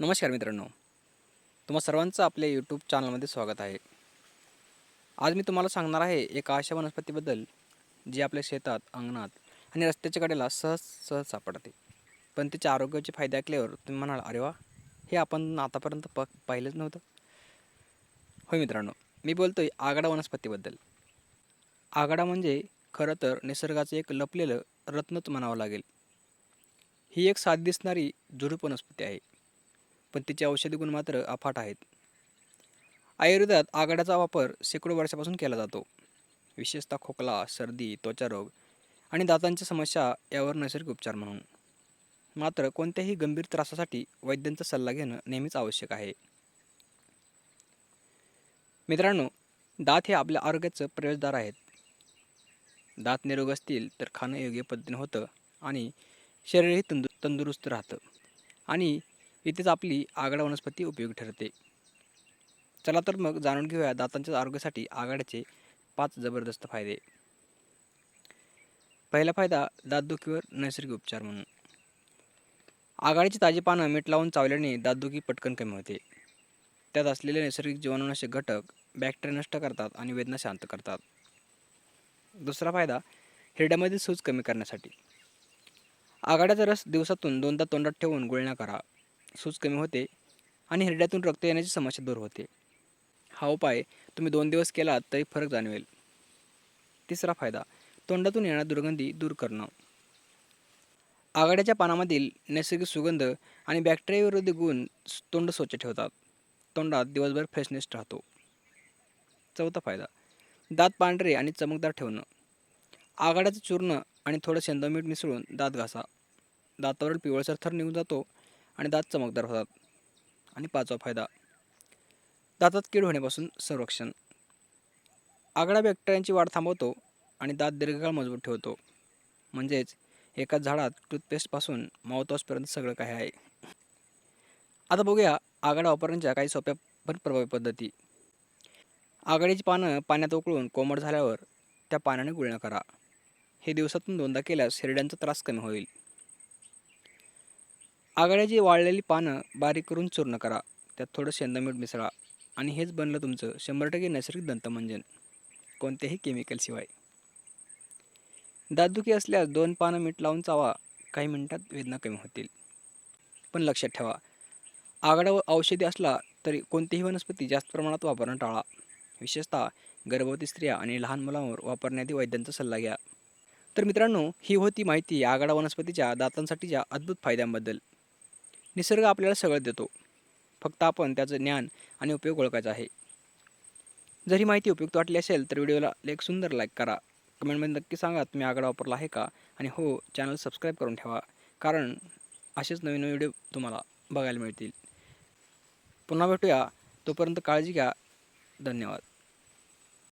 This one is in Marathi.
नमस्कार मित्रांनो. तुम्हा सर्वांचं आपल्या यूट्यूब चॅनलमध्ये स्वागत आहे. आज मी तुम्हाला सांगणार आहे एका अशा वनस्पतीबद्दल जी आपल्या शेतात अंगणात आणि रस्त्याच्या कडेला सहज सहज सापडते. पण तिच्या आरोग्याचे फायदे ऐकल्यावर तुम्ही म्हणाल अरे वा हे आपण आतापर्यंत प पाहिलंच नव्हतं. होय मित्रांनो मी बोलतो आहे आगाडा वनस्पतीबद्दल. आगाडा म्हणजे खरं तर निसर्गाचं एक लपलेलं रत्नच म्हणावं लागेल. ही एक साथ दिसणारी झुडूप वनस्पती आहे. पण तिचे औषधी गुण मात्र अफाट आहेत. आयुर्वेदात आघाड्याचा वापर शेकडो वर्षापासून केला जातो. विशेषतः खोकला सर्दी त्वचारोग आणि दातांच्या समस्या यावर नैसर्गिक उपचार म्हणून. मात्र कोणत्याही गंभीर त्रासासाठी वैद्यांचा सल्ला घेणं नेहमीच आवश्यक आहे. मित्रांनो दात हे आपल्या आरोग्याचं प्रवेशद्वार आहेत. दात निरोग असतील तर खाणं योग्य पद्धतीने होतं आणि शरीरही तंदु तंदुरुस्त राहतं. आणि इथेच आपली आघाडा वनस्पती उपयोगी ठरते. चला तर मग जाणून घेऊया दातांच्या आरोग्यासाठी आघाड्याचे पाच जबरदस्त फायदे. पहिला फायदा दातदुखीवर नैसर्गिक उपचार म्हणून. आघाडीची ताजी पानं मीठ लावून चावल्याने दातदुखी पटकन कमी होते. त्यात असलेले नैसर्गिक जीवाणुनाशक घटक बॅक्टेरिया नष्ट करतात आणि वेदना शांत करतात. दुसरा फायदा हिरड्यामधील सूज कमी करण्यासाठी. आघाड्याचा रस दिवसातून दोनदा तोंडात ठेवून गुळण्या करा. सूज कमी होते आणि हिरड्यातून रक्त येण्याची समस्या दूर होते. हा उपाय तुम्ही दोन दिवस केलात तरी फरक जाणवेल. तिसरा फायदा तोंडातून येणारा दुर्गंधी दूर करणं. आघाड्याच्या पानामधील नैसर्गिक सुगंध आणि बॅक्टेरियाविरोधी गुण तोंड स्वच्छ ठेवतात. तोंडात दिवसभर फ्रेशनेस राहतो. चौथा फायदा दात पांढरे आणि चमकदार ठेवणं. आघाड्याचं चूर्ण आणि थोडं शेंदव मीठ मिसळून दात घासा. दातावरील पिवळसर थर निघून जातो आणि दात चमकदार होतात. आणि पाचवा फायदा दातात कीड होण्यापासून संरक्षण. आगळ्या बॅक्टेरियांची वाढ थांबवतो आणि दात दीर्घकाळ मजबूत ठेवतो. म्हणजेच एका झाडात टूथपेस्टपासून माउथवॉशपर्यंत सगळं काही आहे. आता बघूया आघाडा वापरण्याच्या काही सोप्या पण प्रभावी पद्धती. आघाडीची पानं पाण्यात उकळून कोमट झाल्यावर त्या पाण्याने गुळण्या करा. हे दिवसातून दोनदा केल्यास हिरड्यांचा त्रास कमी होईल. आगळ्याची वाळलेली पानं बारीक करून चूर्ण करा. त्यात थोडं शेंदमीठ मिसळा आणि हेच बनलं तुमचं शंभर टक्के नैसर्गिक दंतमंजन कोणत्याही केमिकलशिवाय दातदुखी असल्यास दोन पानं मीठ लावून चावा. काही मिनिटात वेदना कमी होतील. पण लक्षात ठेवा आघाडा व औषधी असला तरी कोणतीही वनस्पती जास्त प्रमाणात वापरणं टाळा. विशेषतः गर्भवती स्त्रिया आणि लहान मुलांवर वापरण्याआधी वैद्यांचा सल्ला घ्या. तर मित्रांनो ही होती माहिती आघाडा वनस्पतीच्या दातांसाठीच्या अद्भुत फायद्यांबद्दल. निसर्ग आपल्याला सगळं देतो. फक्त आपण त्याचं ज्ञान आणि उपयोग ओळखायचा आहे. जर ही माहिती उपयुक्त वाटली असेल तर व्हिडिओला एक सुंदर लाईक करा. कमेंटमध्ये नक्की सांगा तुम्ही आकडा वापरला आहे का? आणि हो चॅनल सबस्क्राईब करून ठेवा. कारण असेच नवीन नवीन व्हिडिओ तुम्हाला बघायला मिळतील. पुन्हा भेटूया. तोपर्यंत काळजी घ्या. धन्यवाद.